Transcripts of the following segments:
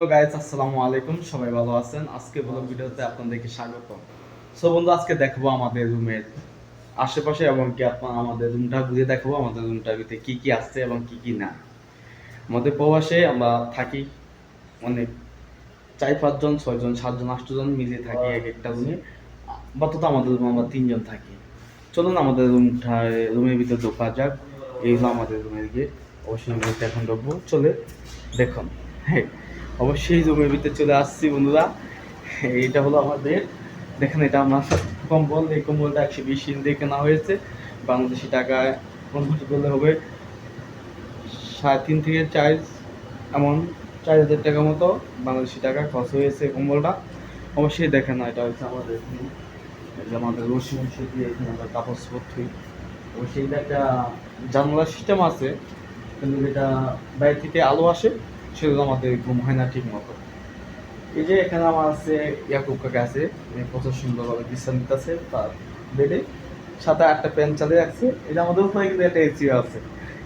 Guys আসসালামু আলাইকুম সবাই ভালো আছেন? আজকে ব্লগ ভিডিওতে আপনাদেরকে স্বাগত সো বন্ধু আজকে দেখাবো আমাদের রুমের আশেপাশে এবং কি আপনার আমাদের রুমটা ঘুরে দেখাবো আমাদের রুমটার ভিতরে কি কি আছে এবং কি কি না। আমাদের প্রবাসে আমরা থাকি অনেক চার পাঁচজন ছয়জন সাতজন আটজন মিলে থাকি এক একটা রুমে। আপাতত আমাদের রুমে আমরা তিনজন থাকি। চলুন আমাদের রুমটা রুমের ভিতরে ঢোকা যাক। এই হলো আমাদের রুমের গিয়ে অবশ্যই আমি এখন ঢুকবো। চলে দেখুন। অবশ্যই জমির ভিতরে চলে আসছি বন্ধুরা। এটা হলো আমাদের, দেখেন এটা আমার কম্বল, এই কম্বলটা একশো বিশ দিয়ে কেনা হয়েছে। বাংলাদেশি টাকায় কনভার্ট করলে হবে সাড়ে তিন থেকে চার এমন চার হাজার টাকা মতো বাংলাদেশি টাকা খরচ হয়েছে কম্বলটা। অবশ্যই দেখেন না, এটা হচ্ছে আমাদের আমাদের রশি মশি দিয়ে এখানে আমরা কাপড় চোপড় থুই অবশ্যই এটা একটা জানলা সিস্টেম আছে, কিন্তু যেটা বাইরে থেকে আলো আসে। সেগুলো আমাদের ঘুম হয় না ঠিক মতো এই যে এখানে আমার আছে ইয়াকুব কাকা আছে প্রচুর সুন্দরভাবে বিশ্রাম নিতেছে তার বেডে সাথে আটটা প্যান চালিয়ে রাখছে। এটা আমাদের উপরে কিন্তু একটা এসি আছে।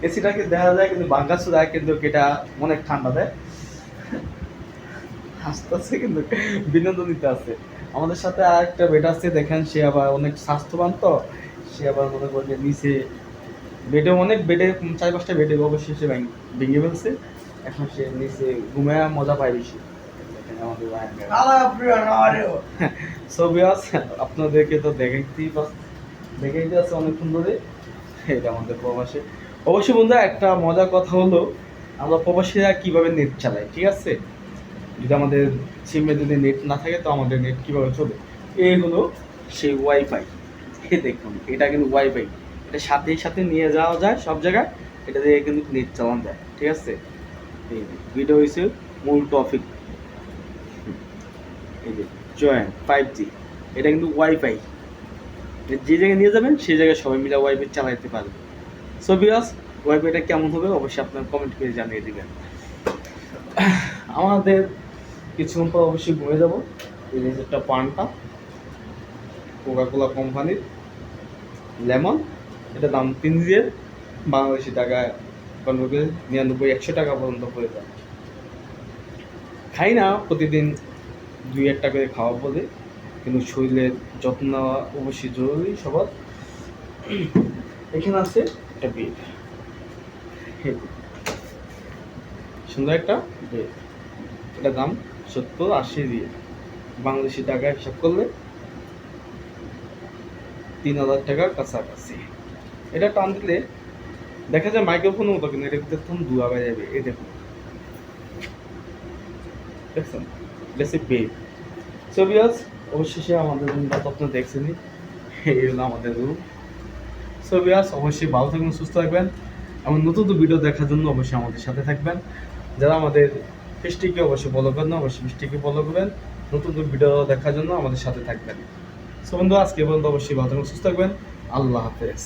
এসিটাকে দেখা যায় কিন্তু বাঙ্গাসু দেয় কিন্তু এটা অনেক ঠান্ডা দেয়? আস্তে কিন্তু, বিনোদন নিতে আছে। আমাদের সাথে আর একটা বেড আছে, দেখেন সে আবার অনেক স্বাস্থ্যবান তো। সে আবার মনে করেন নিচে বেডে অনেক বেডে চার পাঁচটা বেডে অবশ্যই সে ভেঙে ফেলছে। এখন সে নিচে ঘুমে মজা পায় বেশি। আপনাদেরকে তো দেখেই অনেকক্ষণ ধরে। এটা আমাদের প্রবাসে। অবশ্যই একটা মজার কথা হলো আমরা প্রবাসীরা কীভাবে নেট চালাই ঠিক আছে? যদি আমাদের সিমে যদি নেট না থাকে তো আমাদের নেট কীভাবে চলে? এই হলো সেই ওয়াইফাই এ দেখুন এটা কিন্তু ওয়াইফাই এটা সাথে সাথে নিয়ে যাওয়া যায় সব জায়গায়। এটা দিয়ে কিন্তু নেট চালানো যায় ঠিক আছে? এই যে, হয়েছে মূল টপিক এই জয়েন ফাইভ জি এটা কিন্তু ওয়াইফাই যে জায়গায় নিয়ে যাবেন সেই জায়গায় সবাই মিলে ওয়াইফাই চালাতে পারবে। সো বিয়াস ওয়াইফাইটা কেমন হবে? অবশ্যই আপনার কমেন্ট করে জানিয়ে দিবেন। আমাদের কিছুক্ষণ পর অবশ্যই ঘুরে যাব। এই একটা পানটা কোকাকোলা কোম্পানির লেমন এটা দাম তিন দিয়ে বাংলাদেশি টাকায় করে নিরানব্বই, একশো টাকা পর্যন্ত পড়ে যায়। খাই না, প্রতিদিন দুই একটা করে খাওয়া বলে, কিন্তু শরীরের যত্ন নেওয়া অবশ্যই জরুরি সবার। এখানে আছে একটা বেড। সুন্দর একটা বেড। এটা দাম সত্তর আশি দিয়ে। বাংলাদেশি টাকায় হিসাব করলে তিন হাজার টাকার কাছাকাছি। এটা টান দিলে দেখা যায় মাইক্রোফোনের মতো কিন্তু এটা দেখুন দু আগায় যাবে। এই দেখুন। দেখছেন? বেশি বেড সো বিয়াস অবশেষে আমাদের রুমটা তো আপনি দেখছেনই। এই হলো আমাদের রুম সো বিয়াস অবশ্যই ভালো থাকবেন সুস্থ থাকবেন। এবং নতুন ভিডিও দেখার জন্য অবশ্যই আমাদের সাথে থাকবেন। যারা আমাদের পেজটিকে অবশ্যই ফলো করেন, অবশ্যই পেজটিকে ফলো করবেন নতুন নতুন ভিডিও দেখার জন্য আমাদের সাথে থাকবেন। সো বন্ধু, আজকে পর্যন্ত অবশ্যই ভালো থাকবেন সুস্থ থাকবেন। আল্লাহ হাফেজ।